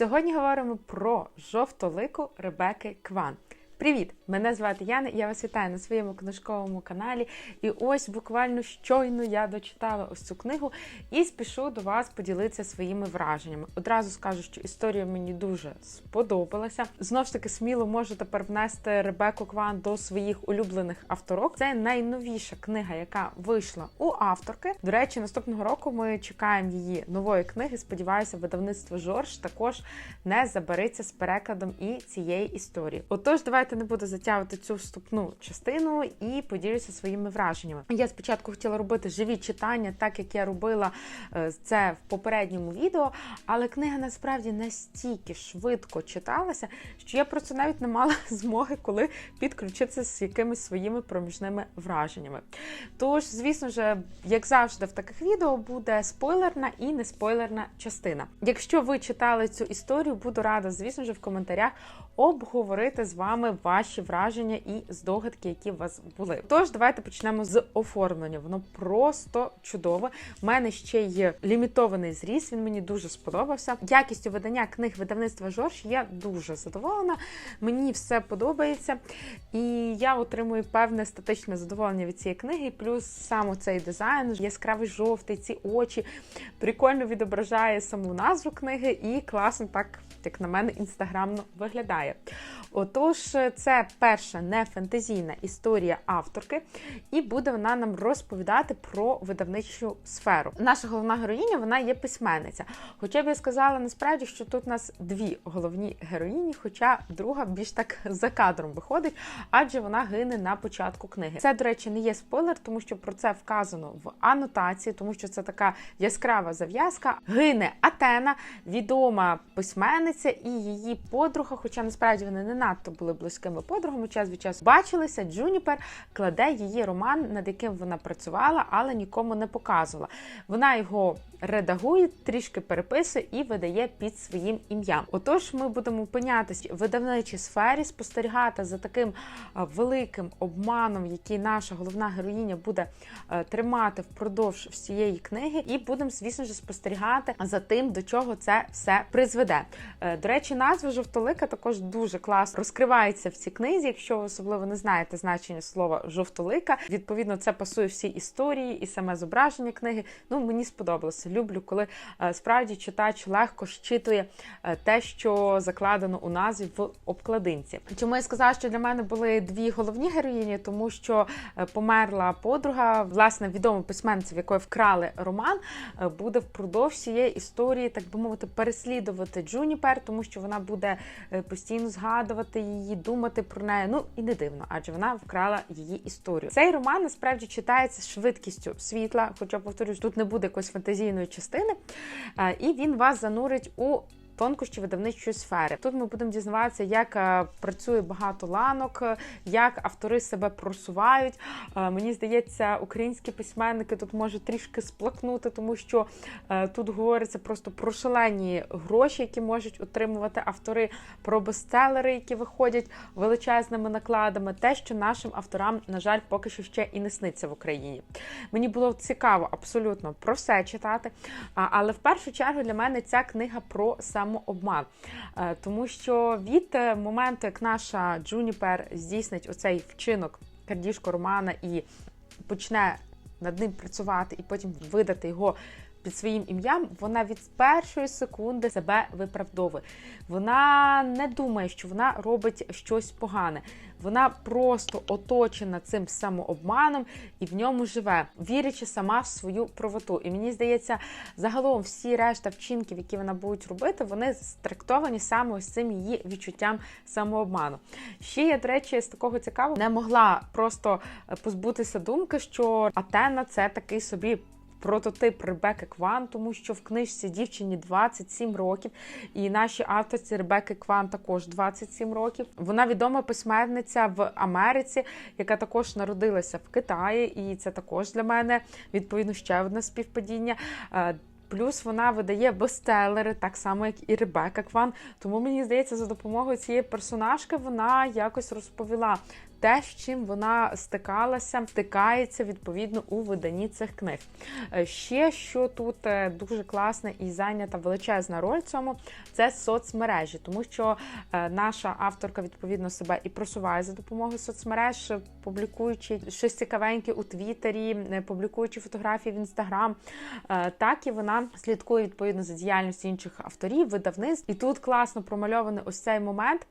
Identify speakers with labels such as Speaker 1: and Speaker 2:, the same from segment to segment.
Speaker 1: Сьогодні говоримо про жовтолику Ребеки Кван. Привіт! Мене звати Яна, я вас вітаю на своєму книжковому каналі. І ось буквально щойно я дочитала ось цю книгу і спішу до вас поділитися своїми враженнями. Одразу скажу, що історія мені дуже сподобалася. Знов ж таки, сміло можу тепер внести Ребеку Кван до своїх улюблених авторок. Це найновіша книга, яка вийшла у авторки. До речі, наступного року ми чекаємо її нової книги. Сподіваюся, видавництво Жорж також не забереться з перекладом і цієї історії. Отож, давайте не буду затягувати цю вступну частину і поділюся своїми враженнями. Я спочатку хотіла робити живі читання, так як я робила е, це в попередньому відео, але книга насправді настільки швидко читалася, що я просто навіть не мала змоги коли підключитися з якимись своїми проміжними враженнями. Тож, звісно ж, як завжди, в таких відео буде спойлерна і не спойлерна частина. Якщо ви читали цю історію, буду рада, звісно ж, в коментарях обговорити з вами ваші враження і здогадки, які у вас були. Тож, давайте почнемо з оформлення. Воно просто чудове. У мене ще є лімітований зріз, він мені дуже сподобався. Якістю видання книг видавництва Жорж я дуже задоволена. Мені все подобається. І я отримую певне статичне задоволення від цієї книги. Плюс сам цей дизайн, яскравий жовтий, ці очі прикольно відображає саму назву книги і класно так, як на мене, інстаграмно виглядає. Отож, це перша не фентезійна історія авторки, і буде вона нам розповідати про видавничу сферу. Наша головна героїня вона є письменниця. Хоча б я сказала насправді, що тут у нас дві головні героїні, хоча друга більш так за кадром виходить, адже вона гине на початку книги. Це, до речі, не є спойлер, тому що про це вказано в анотації, тому що це така яскрава зав'язка. Гине Атена, відома письменниця і її подруга, хоча насправді вони не надто були близькими подругами, час від часу бачилися. Джуніпер кладе її роман, над яким вона працювала, але нікому не показувала. Вона його редагує, трішки переписує і видає під своїм ім'ям. Отож, ми будемо опинятися в видавничій сфері, спостерігати за таким великим обманом, який наша головна героїня буде тримати впродовж всієї книги, і будемо, звісно ж, спостерігати за тим, до чого це все призведе. Е, до речі, назва жовтолика також дуже класно розкривається в цій книзі. Якщо ви особливо не знаєте значення слова жовтолика, відповідно, це пасує всій історії і саме зображення книги. Ну мені сподобалося. Люблю, коли е, справді читач легко щитує е, те, що закладено у назві в обкладинці. Чому я сказала, що для мене були дві головні героїні, тому що е, померла подруга, власне, відома письменниця, в якої вкрали роман, буде впродовж цієї історії, так би мовити, переслідувати Джуніпер, тому що вона буде постійно згадувати її, думати про неї. Ну і не дивно, адже вона вкрала її історію. Цей роман насправді читається швидкістю світла, хоча повторюсь, тут не буде якоїсь фантазійної частини, і він вас занурить у тонкощі видавничої сфери. Тут ми будемо дізнаватися, як е, працює багато ланок, е, як автори себе просувають. Е, мені здається, українські письменники тут можуть трішки сплакнути, тому що тут говориться просто про шалені гроші, які можуть отримувати автори, про бестселери, які виходять величезними накладами. Те, що нашим авторам, на жаль, поки що ще і не сниться в Україні. Мені було цікаво абсолютно про все читати. Але в першу чергу для мене ця книга про сам самообман. Е, тому що від е, моменту, як наша Джуніпер здійснить оцей вчинок кардішко Романа і почне над ним працювати, і потім видати його. Під своїм ім'ям вона від першої секунди себе виправдовує. Вона не думає, що вона робить щось погане. Вона просто оточена цим самообманом і в ньому живе, вірячи сама в свою правоту. І мені здається, загалом всі решта вчинків, які вона будуть робити, вони стриктовані саме ось цим її відчуттям самообману. Ще я, до речі, з такого цікавого не могла просто позбутися думки, що Атена це такий собі прототип Ребеки Кван, тому що в книжці дівчині 27 років, і нашій авторці Ребеки Кван також 27 років. Вона відома письменниця в Америці, яка також народилася в Китаї, і це також для мене відповідно ще одне співпадіння. Плюс вона видає бестселери, так само, як і Ребека Кван. Тому мені здається, за допомогою цієї персонажки вона якось розповіла те, з чим вона стикалася, стикається відповідно у виданні цих книг. Е, ще що тут е, дуже класне і зайнята величезна роль цьому це соцмережі, тому що е, наша авторка відповідно себе і просуває за допомогою соцмереж, публікуючи щось цікавеньке у Твіттері, публікуючи фотографії в інстаграм, так і вона слідкує відповідно за діяльністю інших авторів, видавництв. І тут класно промальований ось цей момент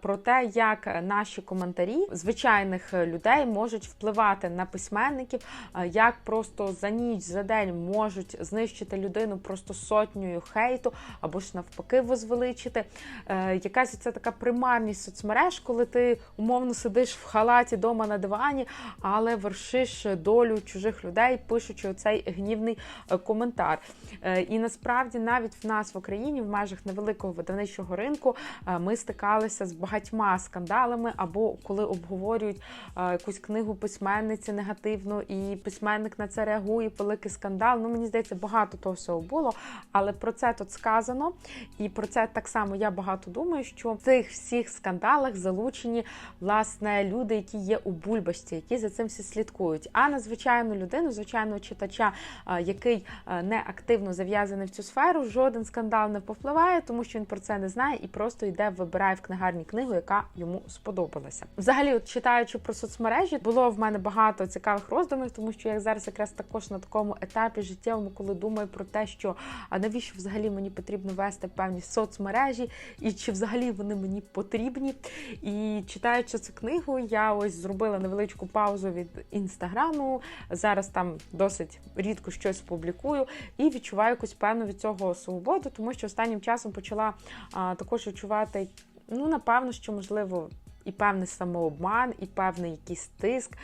Speaker 1: про те, як наші коментарі звичайних людей можуть впливати на письменників, як просто за ніч за день можуть знищити людину просто сотнею хейту, або ж навпаки возвеличити. Е, якась це така примарність соцмереж, коли ти умовно сидиш в халаті дома на дивані, але вершиш долю чужих людей, пишучи оцей гнівний е, коментар. Е, і насправді навіть в нас в Україні, в межах невеликого видавничого ринку, ми стикалися з багатьма скандалами, або коли обговорюють якусь книгу письменниці негативно, і письменник на це реагує, великий скандал. Ну, мені здається, багато того всього було, але про це тут сказано. І про це так само я багато думаю, що в цих всіх скандалах залучені власне люди, які є у бульбашці, які за цим всі слідкують. А на звичайну людину, звичайного читача, який не активно зав'язаний в цю сферу, жоден скандал не повпливає, тому що він про це не знає і просто йде, вибирає в книгарні книгу, яка йому сподобалася. Взагалі, от читаючи про соцмережі, було в мене багато цікавих роздумів, тому що я зараз якраз також на такому етапі життєвому, коли думаю про те, що а навіщо взагалі мені потрібно вести певні соцмережі, і чи взагалі вони мені потрібні. І читаючи цю книгу, я ось зробила невеличку паузу від інстаграму. Зараз там досить рідко щось публікую і відчуваю якусь певну від цього свободу, тому що останнім часом почала а, також відчувати. Ну, напевно, що можливо і певний самообман, і певний якийсь тиск,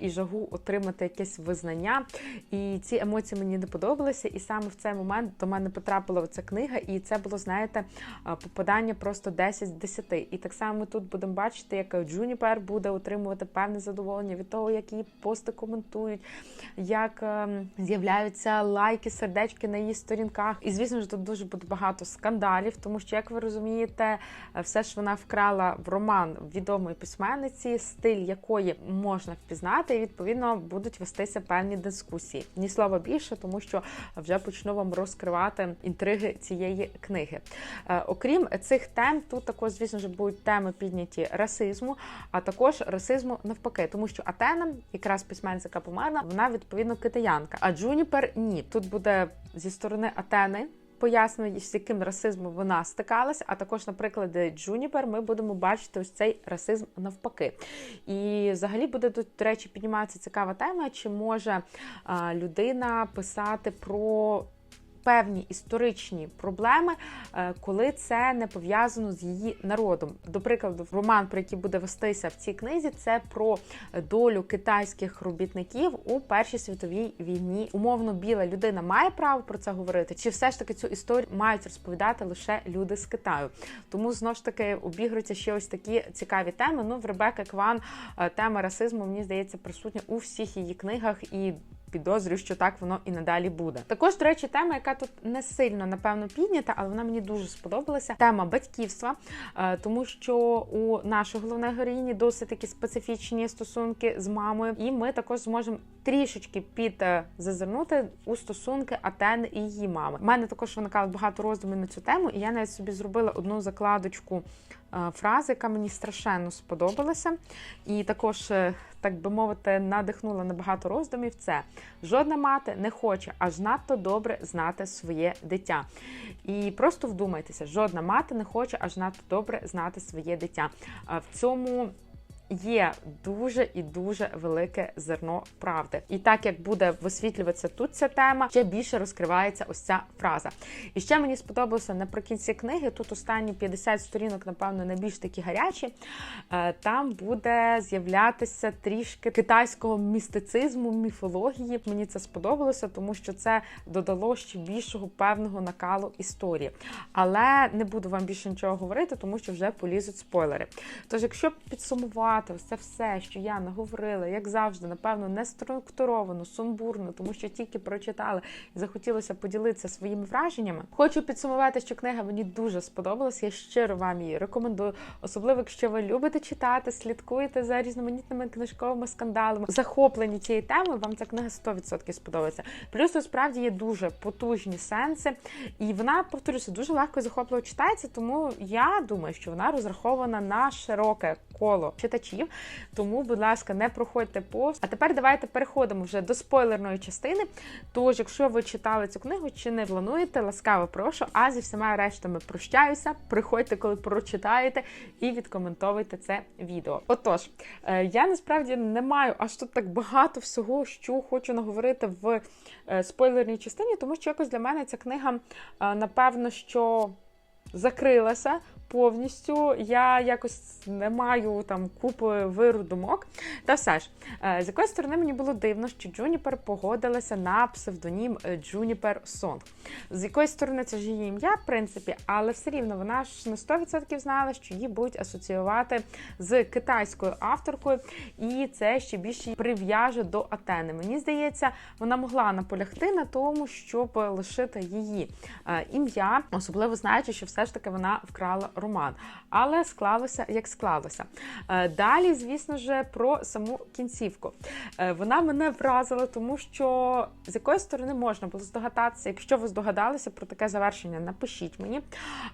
Speaker 1: і жагу отримати якесь визнання. І ці емоції мені не подобалися. І саме в цей момент до мене потрапила ця книга, і це було, знаєте, попадання просто 10 з 10. І так само ми тут будемо бачити, як Джуніпер буде отримувати певне задоволення від того, як її пости коментують, як ем, з'являються лайки, сердечки на її сторінках. І звісно ж, тут дуже буде багато скандалів, тому що, як ви розумієте, все ж вона вкрала в роман відомої письменниці, стиль якої можна впізнати, і відповідно будуть вестися певні дискусії. Ні слова більше, тому що вже почну вам розкривати інтриги цієї книги. Е, окрім цих тем, тут також, звісно ж, будуть теми підняті расизму, а також расизму навпаки, тому що Атена, якраз письменниця, померла, вона відповідно китаянка. А Джуніпер ні. Тут буде зі сторони Атени пояснює, з яким расизмом вона стикалася, а також, наприклад, Джунібер, ми будемо бачити ось цей расизм навпаки. І взагалі буде тут, до речі, підніматися цікава тема, чи може людина писати про певні історичні проблеми, е, коли це не пов'язано з її народом. До прикладу, роман, про який буде вестися в цій книзі, це про долю китайських робітників у Першій світовій війні. Умовно, біла людина має право про це говорити, чи все ж таки цю історію мають розповідати лише люди з Китаю? Тому знову ж таки обігруються ще ось такі цікаві теми. Ну, в Ребека Кван е, тема расизму мені здається присутня у всіх її книгах і підозрюю, що так воно і надалі буде. Також, до речі, тема, яка тут не сильно напевно піднята, але вона мені дуже сподобалася. Тема батьківства, е, тому що у нашої головної героїні досить такі специфічні стосунки з мамою, і ми також зможемо трішечки підзазирнути у стосунки Атени і її мами. У мене також виникало багато роздумів на цю тему, і я навіть собі зробила одну закладочку. Е, фрази, яка мені страшенно сподобалася, і також, е, так би мовити, надихнула на багато роздумів. Це жодна мати не хоче аж надто добре знати своє дитя. І просто вдумайтеся, жодна мати не хоче аж надто добре знати своє дитя. Е, в цьому є дуже і дуже велике зерно правди. І так як буде висвітлюватися тут ця тема, ще більше розкривається ось ця фраза. І ще мені сподобалося наприкінці книги. Тут останні 50 сторінок, напевно, найбільш такі гарячі. Е, там буде з'являтися трішки китайського містицизму, міфології. Мені це сподобалося, тому що це додало ще більшого певного накалу історії. Але не буду вам більше нічого говорити, тому що вже полізуть спойлери. Тож, якщо підсумувати підсумувати все, все, що я наговорила, як завжди, напевно, не структуровано, сумбурно, тому що тільки прочитала і захотілося поділитися своїми враженнями. Хочу підсумувати, що книга мені дуже сподобалась. Я щиро вам її рекомендую, особливо якщо ви любите читати, слідкуєте за різноманітними книжковими скандалами, захоплені цією темою, вам ця книга 100% сподобається. Плюс тут справді є дуже потужні сенси, і вона, повторюся, дуже легко і захопливо читається, тому я думаю, що вона розрахована на широке коло читачів. Тому, будь ласка, не проходьте повз. А тепер давайте переходимо вже до спойлерної частини. Тож, якщо ви читали цю книгу чи не плануєте, ласкаво прошу. А зі всіма рештами прощаюся. Приходьте, коли прочитаєте, і відкоментовуйте це відео. Отож, е, я насправді не маю аж тут так багато всього, що хочу наговорити в е, спойлерній частині, тому що якось для мене ця книга, е, напевно, що закрилася повністю. Я якось не маю там купи виру думок. Та все ж, е, з якої сторони мені було дивно, що Джуніпер погодилася на псевдонім е, Джуніпер Сонг. З якої сторони це ж її ім'я, в принципі, але все рівно вона ж на 100% знала, що її будуть асоціювати з китайською авторкою, і це ще більше її прив'яже до Атени. Мені здається, вона могла наполягти на тому, щоб лишити її е, ім'я, особливо знаючи, що все ж таки вона вкрала роман. Але склалося як склалося. Е, Далі, звісно ж, про саму кінцівку. Е, Вона мене вразила, тому що з якої сторони можна було здогадатися, якщо ви здогадалися про таке завершення, напишіть мені.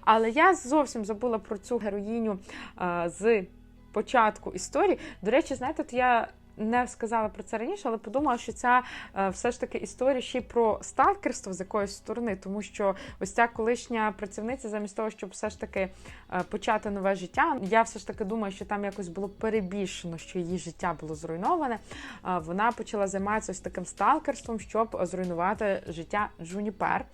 Speaker 1: Але я зовсім забула про цю героїню е, з початку історії. До речі, знаєте, от я. Не сказала про це раніше, але подумала, що ця е, все ж таки історія ще й про сталкерство з якоїсь сторони, тому що ось ця колишня працівниця, замість того, щоб все ж таки е, почати нове життя, я все ж таки думаю, що там якось було перебільшено, що її життя було зруйноване. Е, вона почала займатися ось таким сталкерством, щоб зруйнувати життя Джуніпер.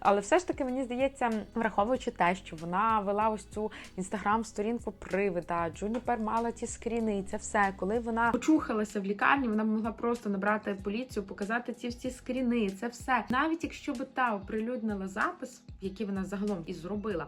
Speaker 1: Але все ж таки мені здається, враховуючи те, що вона вела ось цю інстаграм-сторінку привида, Джуніпер мала ті скріни, і це все. Коли вона почухалася в лікарні, вона могла просто набрати поліцію, показати ці всі скріни. Це все. Навіть якщо би та оприлюднила запис, який вона загалом і зробила,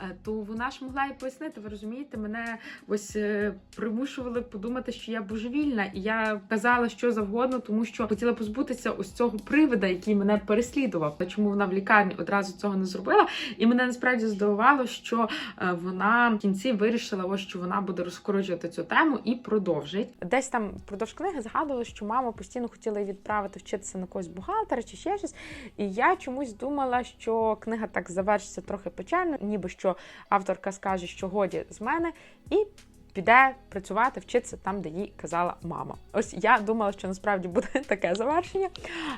Speaker 1: е, то вона ж могла і пояснити. Ви розумієте, мене ось е, примушували подумати, що я божевільна, і я казала що завгодно, тому що хотіла позбутися ось цього привида, який мене переслідував. Чому вона в лікарні одразу цього не зробила? І мене насправді здивувало, що е, вона в кінці вирішила, ось що вона буде розкорочувати цю тему і продовжить. Десь там впродовж книги згадувала, що мама постійно хотіла відправити вчитися на когось бухгалтера чи ще щось. І я чомусь думала, що книга так завершиться трохи печально, ніби що авторка скаже, що годі з мене, і піде працювати, вчитися там, де їй казала мама. Ось я думала, що насправді буде таке завершення.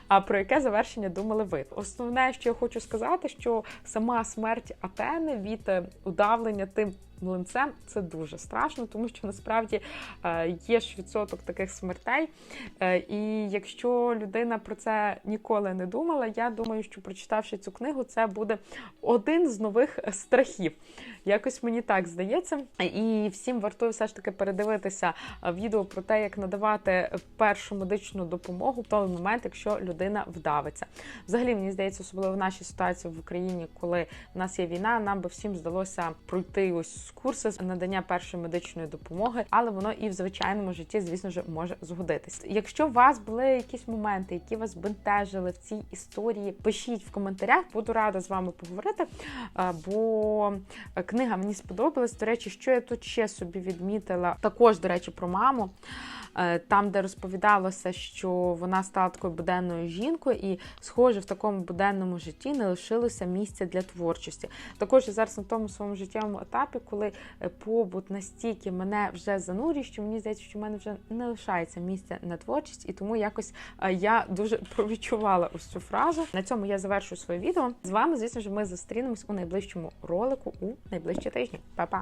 Speaker 1: А про яке завершення думали ви? Основне, що я хочу сказати, що сама смерть Атени від е, удавлення тим. Млинцем це дуже страшно, тому що насправді е, є ж відсоток таких смертей. Е, І якщо людина про це ніколи не думала, я думаю, що прочитавши цю книгу, це буде один з нових страхів. Якось мені так здається. І всім вартує все ж таки передивитися е, відео про те, як надавати першу медичну допомогу в той момент, якщо людина вдавиться. Взагалі, мені здається, особливо в нашій ситуації в Україні, коли в нас є війна, нам би всім здалося пройти ось курси з надання першої медичної допомоги, але воно і в звичайному житті, звісно ж, може згодитись. Якщо у вас були якісь моменти, які вас бентежили в цій історії, пишіть в коментарях, буду рада з вами поговорити. е, Бо книга мені сподобалась. До речі, що я тут ще собі відмітила, також до речі, про маму. Е, Там, де розповідалося, що вона стала такою буденною жінкою, і, схоже, в такому буденному житті не лишилося місця для творчості. Також я зараз на тому своєму життєвому етапі, коли е, побут настільки мене вже занурює, що мені здається, що в мене вже не лишається місця на творчість, і тому якось е, я дуже провідчувала ось цю фразу. На цьому я завершую своє відео. З вами, звісно ж, ми зустрінемось у найближчому ролику у найближчі тижні. Па-па!